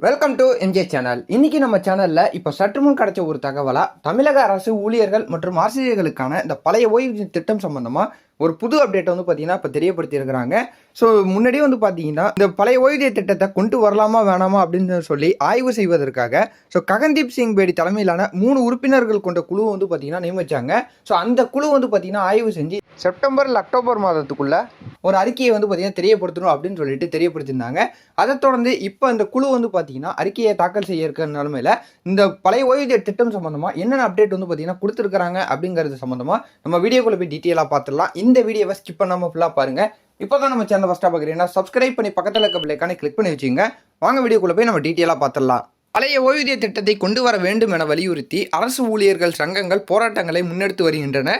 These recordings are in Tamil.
வெல்கம் டு எம்ஜே சேனல் இன்றைக்கி நம்ம சேனலில் இப்போ சற்று முன் கிடைச்ச ஒரு தகவலாக தமிழக அரசு ஊழியர்கள் மற்றும் ஆசிரியர்களுக்கான இந்த பழைய ஓய்வு திட்டம் சம்மந்தமாக ஒரு புது அப்டேட் வந்து பார்த்தீங்கன்னா இப்போ தெரியப்படுத்தியிருக்கிறாங்க. ஸோ முன்னாடியே வந்து பார்த்தீங்கன்னா இந்த பழைய ஓய்வூதிய திட்டத்தை கொண்டு வரலாமா வேணாமா அப்படின்னு சொல்லி ஆய்வு செய்வதற்காக ஸோ ககன்தீப் சிங் பேடி தலைமையிலான மூணு உறுப்பினர்கள் கொண்ட குழு வந்து பார்த்தீங்கன்னா நியமிச்சாங்க. ஸோ அந்த குழு வந்து பார்த்தீங்கன்னா ஆய்வு செஞ்சு செப்டம்பர் அக்டோபர் மாதத்துக்குள்ளே ஒரு அறிக்கையை வந்து பார்த்திங்கன்னா தெரியப்படுத்தணும் அப்படின்னு சொல்லிட்டு தெரியப்படுத்தியிருந்தாங்க. அதை தொடர்ந்து இப்போ இந்த குழு வந்து பார்த்தீங்கன்னா அறிக்கையை தாக்கல் செய்ய இருக்கிற நிலமையில் இந்த பழைய ஓய்வூதிய திட்டம் சம்மந்தமாக என்னென்ன அப்டேட் வந்து பார்த்தீங்கன்னா கொடுத்துருக்காங்க அப்படிங்கிறது சம்மந்தமாக நம்ம வீடியோக்குள்ள போய் டீட்டெயிலாக பார்த்துடலாம் இந்த வீடியோவை ஸ்கிப் பண்ணாமல் ஃபுல்லாக பாருங்க. இப்போ தான் நம்ம சேனல் ஃபஸ்ட்டாக பார்க்குறீங்கன்னா சப்ஸ்கிரைப் பண்ணி பக்கத்தில் இருக்க பிள்ளைக்கான கிளிக் பண்ணி வச்சுங்க வாங்க வீடியோக்குள்ளே போய் நம்ம டீட்டெயிலாக பார்த்துடலாம் பழைய ஓய்வூதிய திட்டத்தை கொண்டு வர வேண்டும் என வலியுறுத்தி அரசு ஊழியர்கள் சங்கங்கள் போராட்டங்களை முன்னெடுத்து வருகின்றன.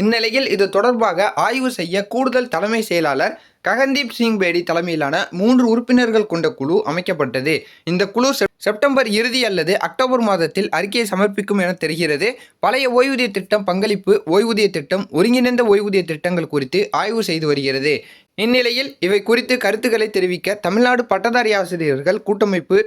இந்நிலையில் இது தொடர்பாக ஆய்வு செய்ய கூடுதல் தலைமை செயலாளர் ககன்தீப் சிங் பேடி தலைமையிலான மூன்று உறுப்பினர்கள் கொண்ட குழு அமைக்கப்பட்டது. இந்த குழு செப்டம்பர் இறுதி அல்லது அக்டோபர் மாதத்தில் அறிக்கையை சமர்ப்பிக்கும் என தெரிகிறது. பழைய ஓய்வூதிய திட்டம் பங்களிப்பு ஓய்வூதிய திட்டம் ஒருங்கிணைந்த ஓய்வூதிய திட்டங்கள் குறித்து ஆய்வு செய்து வருகிறது. இந்நிலையில் இவை குறித்து கருத்துக்களை தெரிவிக்க தமிழ்நாடு பட்டதாரி ஆசிரியர்கள் கூட்டமைப்பு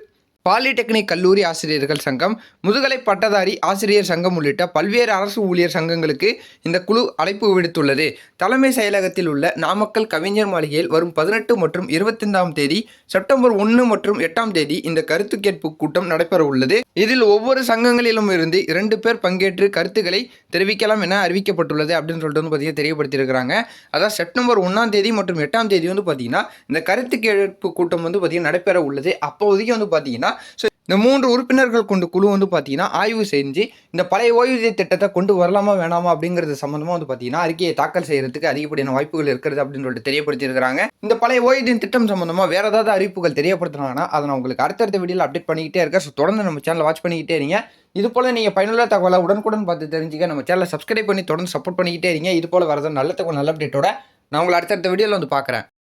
பாலிடெக்னிக் கல்லூரி ஆசிரியர்கள் சங்கம் முதுகலை பட்டதாரி ஆசிரியர் சங்கம் உள்ளிட்ட பல்வேறு அரசு ஊழியர் சங்கங்களுக்கு இந்த குழு அழைப்பு விடுத்துள்ளது. தலைமை செயலகத்தில் உள்ள நாமக்கல் கவிஞர் மாளிகையில் வரும் பதினெட்டு மற்றும் இருபத்தைந்தாம் தேதி செப்டம்பர் ஒன்று மற்றும் எட்டாம் தேதி இந்த கருத்து கேட்பு கூட்டம் நடைபெற உள்ளது. இதில் ஒவ்வொரு சங்கங்களிலும் இருந்து இரண்டு பேர் பங்கேற்று கருத்துக்களை தெரிவிக்கலாம் என அறிவிக்கப்பட்டுள்ளது அப்படின்னு சொல்லிட்டு வந்து பார்த்தீங்கன்னா தெரியப்படுத்தியிருக்கிறாங்க. அதாவது செப்டம்பர் ஒன்றாம் தேதி மற்றும் எட்டாம் தேதி வந்து பார்த்தீங்கன்னா இந்த கருத்து கேட்பு கூட்டம் வந்து பார்த்தீங்கன்னா நடைபெற உள்ளது. அப்போதைக்கு வந்து பார்த்தீங்கன்னா ஸோ இந்த மூன்று உறுப்பினர்கள் கொண்டு குழு வந்து பார்த்தீங்கன்னா ஆய்வு செஞ்சு இந்த பழைய ஓய்வூதிய திட்டத்தை கொண்டு வரலாமா வேணாமா அப்படிங்கிறது சம்மந்தமாக வந்து பார்த்தீங்கன்னா அறிக்கையை தாக்கல் செய்யறதுக்கு அதிகப்படியான வாய்ப்புகள் இருக்கிறது அப்படின்னு சொல்லிட்டு தெரியப்படுத்தியிருக்கிறாங்க. இந்த பழைய ஓய்வூதிய திட்டம் சம்மந்தமாக வேற ஏதாவது அறிவிப்புகள் தெரியப்படுத்தினாங்கன்னா அதை நான் உங்களுக்கு அடுத்தடுத்த வீடியோவில் அப்டேட் பண்ணிக்கிட்டே இருக்கேன். ஸோ தொடர்ந்து நம்ம சேனலை வாட்ச் பண்ணிக்கிட்டே இருங்க. இது போல் நீங்கள் பயனுள்ள தகவலை உடனுக்குடன் பார்த்து தெரிஞ்சுக்க நம்ம சேனலை சப்ஸ்கிரைப் பண்ணி தொடர்ந்து சப்போர்ட் பண்ணிக்கிட்டே இருங்க. இது போல் வரது நல்ல தகவல் நல்ல அப்டேட்டோட நான் உங்களை அடுத்தடுத்த வீடியோவில் வந்து பார்க்குறேன்.